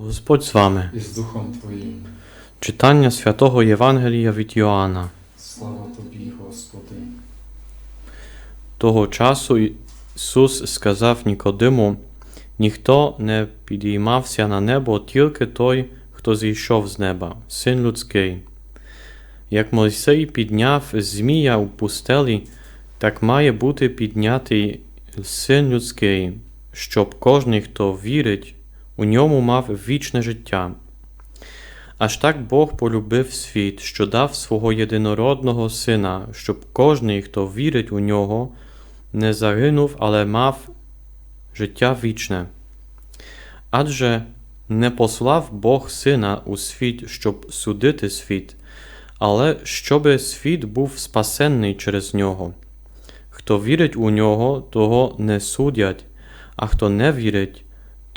Господь з вами. і з Духом Твоїм. Читання святого Євангелія від Йоанна. Слава Тобі, Господи. Того часу Ісус сказав Нікодиму: ніхто не підіймався на небо, тільки той, хто зійшов з неба, син людський. Як Мойсей підняв змія у пустелі, так має бути піднятий син людський, щоб кожний, хто вірить, у ньому мав вічне життя. Аж так Бог полюбив світ, що дав свого єдинородного сина, щоб кожний, хто вірить у нього, не загинув, але мав життя вічне. Адже не послав Бог сина у світ, щоб судити світ, але щоби світ був спасенний через нього. Хто вірить у нього, того не судять, а хто не вірить,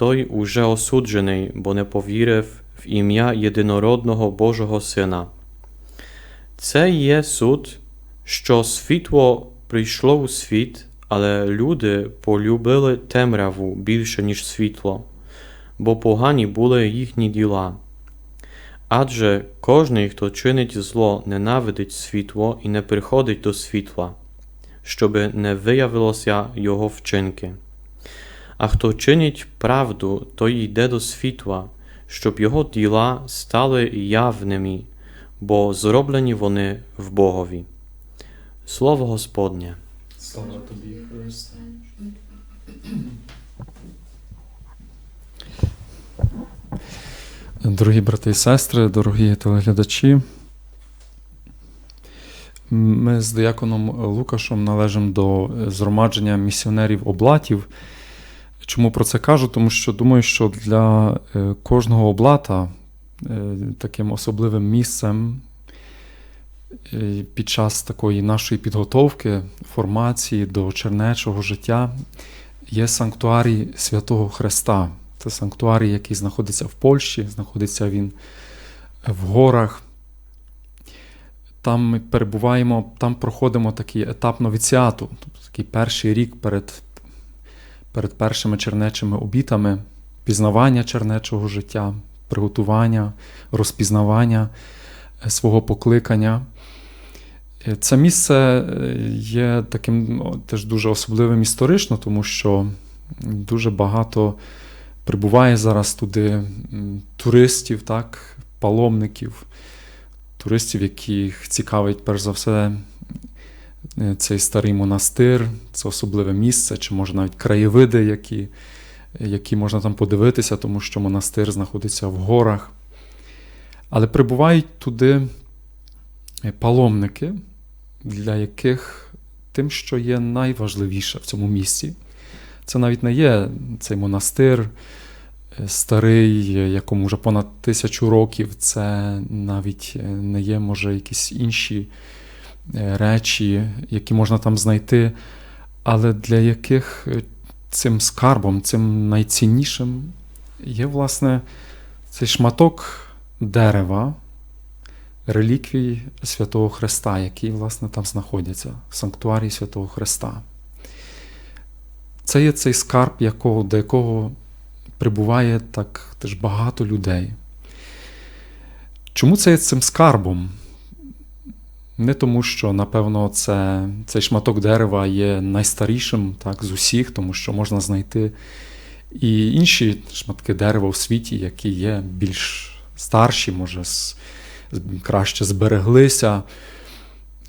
той уже осуджений, бо не повірив в ім'я єдинородного Божого Сина. Це є суд, що світло прийшло у світ, але люди полюбили темряву більше, ніж світло, бо погані були їхні діла. Адже кожний, хто чинить зло, ненавидить світло і не приходить до світла, щоби не виявилося його вчинки. А хто чинить правду, той йде до світла, щоб його діла стали явними, бо зроблені вони в Богові. Слово Господнє. Слава Тобі, Христе. Дорогі брати і сестри, дорогі телеглядачі, ми з дияконом Лукашем належимо до згромадження місіонерів облатів. Чому про це кажу? Тому що думаю, що для е, кожного облата е, таким особливим місцем е, під час такої нашої підготовки, формації до чернечого життя є санктуарій Святого Христа. Це санктуарій, який знаходиться в Польщі, знаходиться він в горах. Там ми перебуваємо, там проходимо такий етап новіціату, тобто такий перший рік перед, перед першими чернечими обітами, пізнавання чернечого життя, приготування, розпізнавання е, свого покликання. Е, Це місце е, є таким ну, теж дуже особливим історично, тому що дуже багато прибуває зараз туди туристів, так, паломників, туристів, яких цікавить перш за все цей старий монастир, це особливе місце, чи може навіть краєвиди, які, які можна там подивитися, тому що монастир знаходиться в горах. Але прибувають туди е, паломники, для яких тим, що є найважливіше в цьому місці, це навіть не є цей монастир е, старий, е, якому вже понад тисячу років. Це навіть е, не є, може, якісь інші е, речі, які можна там знайти, але для яких е, цим скарбом, цим найціннішим є, власне, цей шматок дерева, реліквій Святого Христа, які, власне, там знаходяться, в санктуарії Святого Христа. Це є цей скарб, якого, до якого прибуває так теж багато людей. Чому це є цим скарбом? Не тому, що, напевно, це, цей шматок дерева є найстарішим так, з усіх, тому що можна знайти і інші шматки дерева у світі, які є більш старші, може, краще збереглися.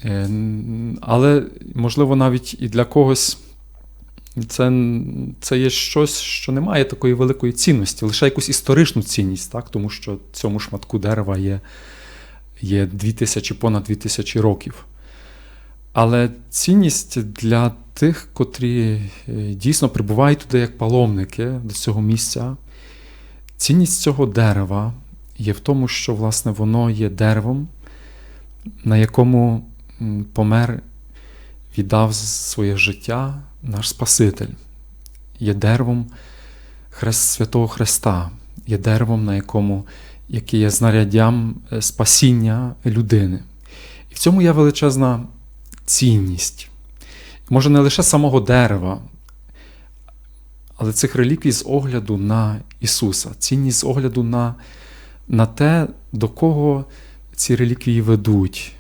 Е, Але, можливо, навіть і для когось це, це є щось, що не має такої великої цінності, лише якусь історичну цінність, так? тому що цьому шматку дерева є, є 2000, понад 2000 років. Але цінність для тих, котрі е, дійсно прибувають туди як паломники до цього місця, цінність цього дерева є в тому, що власне воно є деревом, на якому помер, віддав своє життя наш Спаситель, є деревом Хрест Святого Христа, є деревом, на якому, яке є знаряддям е, спасіння людини. І в цьому є величезна цінність. Може, не лише самого дерева, але цих реліквій з огляду на Ісуса, цінність з огляду на, на те, до кого ці реліквії ведуть,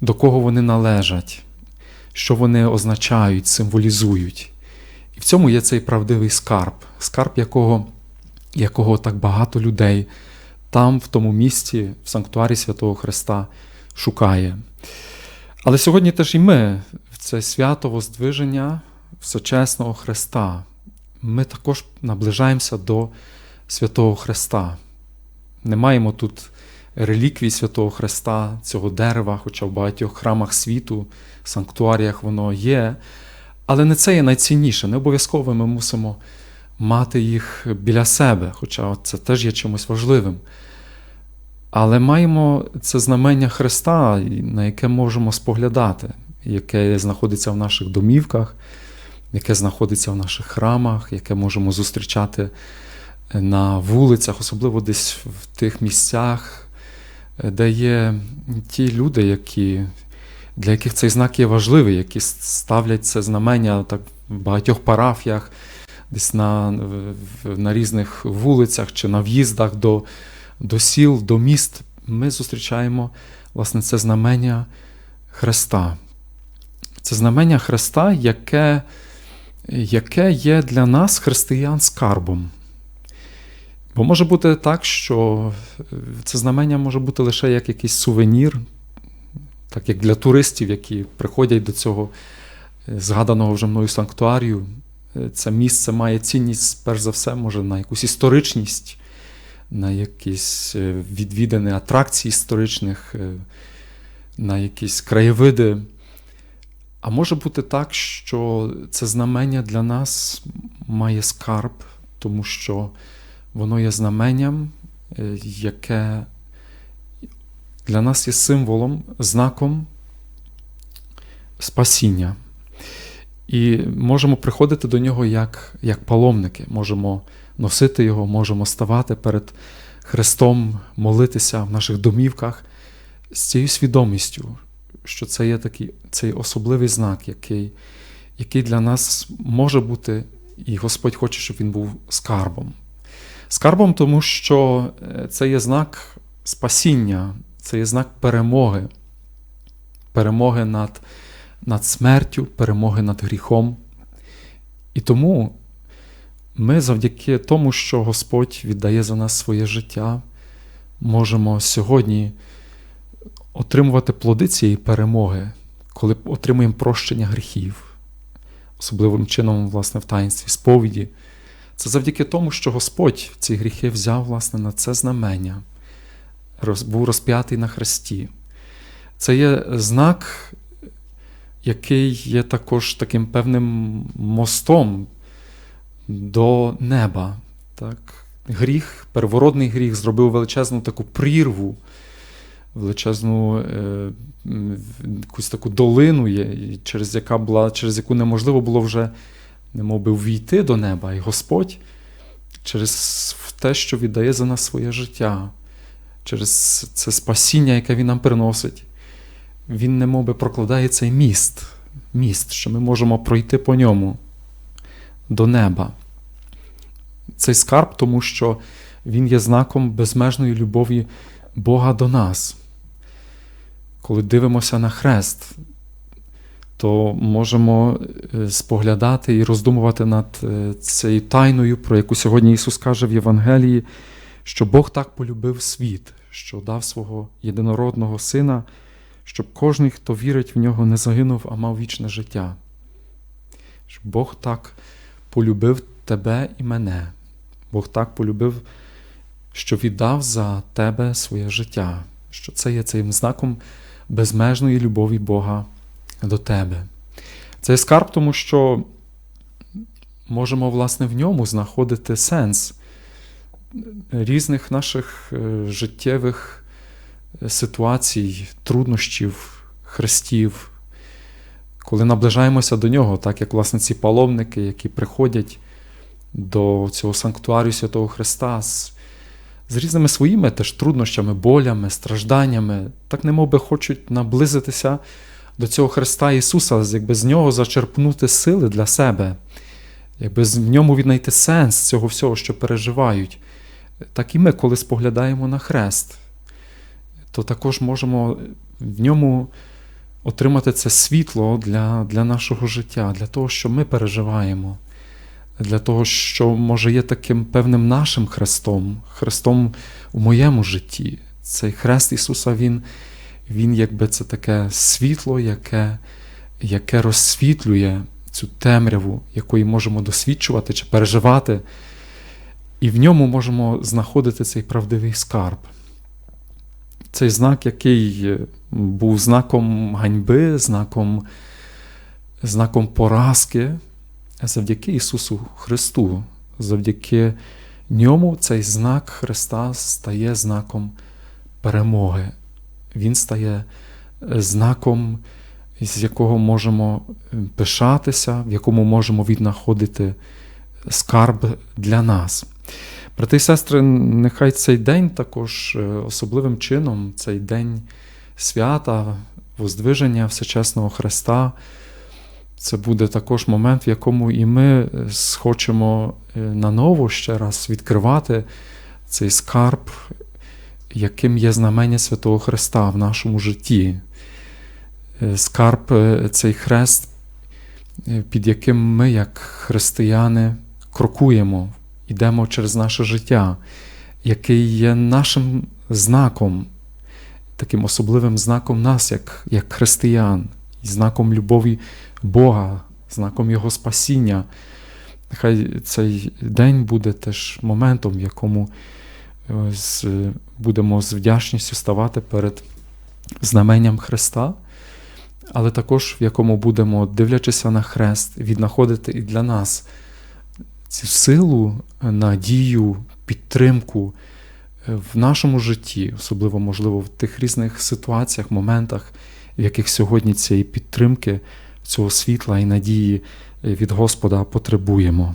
до кого вони належать, що вони означають, символізують. І в цьому є цей правдивий скарб, скарб, якого, якого так багато людей там, в тому місці, в санктуарі Святого Христа, шукає. Але сьогодні теж і ми в це свято Воздвиження Всечесного Христа. Ми також наближаємося до Святого Христа. Не маємо тут реліквій Святого Христа, цього дерева, хоча в багатьох храмах світу, санктуаріях воно є. Але не це є найцінніше. Не обов'язково ми мусимо мати їх біля себе, хоча це теж є чимось важливим. Але маємо це знамення Христа, на яке можемо споглядати, яке знаходиться в наших домівках, яке знаходиться в наших храмах, яке можемо зустрічати на вулицях, особливо десь в тих місцях, де є ті люди, які, для яких цей знак є важливий, які ставлять це знамення так, в багатьох парафіях, десь на, на різних вулицях чи на в'їздах до, до сіл, до міст. Ми зустрічаємо власне це знамення Христа. Це знамення Христа, яке, яке є для нас, християн, скарбом. Бо може бути так, що це знамення може бути лише як якийсь сувенір, так як для туристів, які приходять до цього е, згаданого вже мною санктуарію. Е, Це місце має цінність, перш за все, може, на якусь історичність, на якісь е, відвідані атракції історичних, е, на якісь краєвиди. А може бути так, що це знамення для нас має скарб, тому що воно є знаменням, яке для нас є символом, знаком спасіння. І можемо приходити до нього як, як паломники, можемо носити його, можемо ставати перед Христом, молитися в наших домівках з цією свідомістю, що це є такий цей особливий знак, який, який для нас може бути, і Господь хоче, щоб він був скарбом. Скарбом, тому що е, це є знак спасіння, це є знак перемоги, перемоги над, над смертю, перемоги над гріхом. І тому ми завдяки тому, що Господь віддає за нас своє життя, можемо сьогодні отримувати плоди цієї перемоги, коли отримуємо прощення гріхів, особливим чином, власне, в таїнстві сповіді. Це завдяки тому, що Господь ці гріхи взяв, власне, на це знамення, був розп'ятий на хресті. Це є знак, який є також таким певним мостом до неба. Так? Гріх, первородний гріх зробив величезну таку прірву, величезну е, якусь таку долину, через, яка була, через яку неможливо було вже немов би ввійти до неба. І Господь через те, що віддає за нас своє життя, через це спасіння, яке Він нам приносить, Він немов би прокладає цей міст, міст, що ми можемо пройти по ньому до неба. Цей скарб, тому що він є знаком безмежної любові Бога до нас. Коли дивимося на хрест, то можемо е, споглядати і роздумувати над е, цією тайною, про яку сьогодні Ісус каже в Євангелії, що Бог так полюбив світ, що дав свого єдинородного Сина, щоб кожен, хто вірить в нього, не загинув, а мав вічне життя. Що Бог так полюбив тебе і мене. Бог так полюбив, що віддав за тебе своє життя, що це є цим знаком безмежної любові Бога до тебе. Це скарб, тому що можемо, власне, в ньому знаходити сенс різних наших е, життєвих ситуацій, труднощів, хрестів, коли наближаємося до нього, так як власне ці паломники, які приходять до цього санктуарію Святого Христа з, з різними своїми теж труднощами, болями, стражданнями, так немов би хочуть наблизитися до цього Христа Ісуса, якби з нього зачерпнути сили для себе, якби в ньому віднайти сенс цього всього, що переживають. так і ми, коли споглядаємо на хрест, то також можемо в ньому отримати це світло для, для нашого життя, для того, що ми переживаємо, для того, що може є таким певним нашим хрестом, хрестом у моєму житті. Цей хрест Ісуса, Він, він якби це таке світло, яке, яке розсвітлює цю темряву, якої можемо досвідчувати чи переживати, і в ньому можемо знаходити цей правдивий скарб. Цей знак, який був знаком ганьби, знаком, знаком поразки, завдяки Ісусу Христу, завдяки ньому цей знак Христа стає знаком перемоги. Він стає знаком, з якого можемо пишатися, в якому можемо віднаходити скарб для нас. Брати і сестри, нехай цей день також е, особливим чином, цей день свята, воздвиження Всечесного Христа, це буде також момент, в якому і ми схочемо е, наново ще раз відкривати цей скарб, яким є знамення Святого Христа в нашому житті. Е, Скарб е, цей хрест, е, під яким ми, як християни, крокуємо, йдемо через наше життя, який є нашим знаком, таким особливим знаком нас, як, як християн, знаком любові Бога, знаком Його спасіння. Нехай цей день буде теж моментом, в якому е, будемо з вдячністю ставати перед знаменням Христа, але також в якому будемо, дивлячися на хрест, віднаходити і для нас цю силу, надію, підтримку е, в нашому житті, особливо, можливо, в тих різних ситуаціях, моментах, в яких сьогодні цієї підтримки, цього світла і надії е, від Господа потребуємо.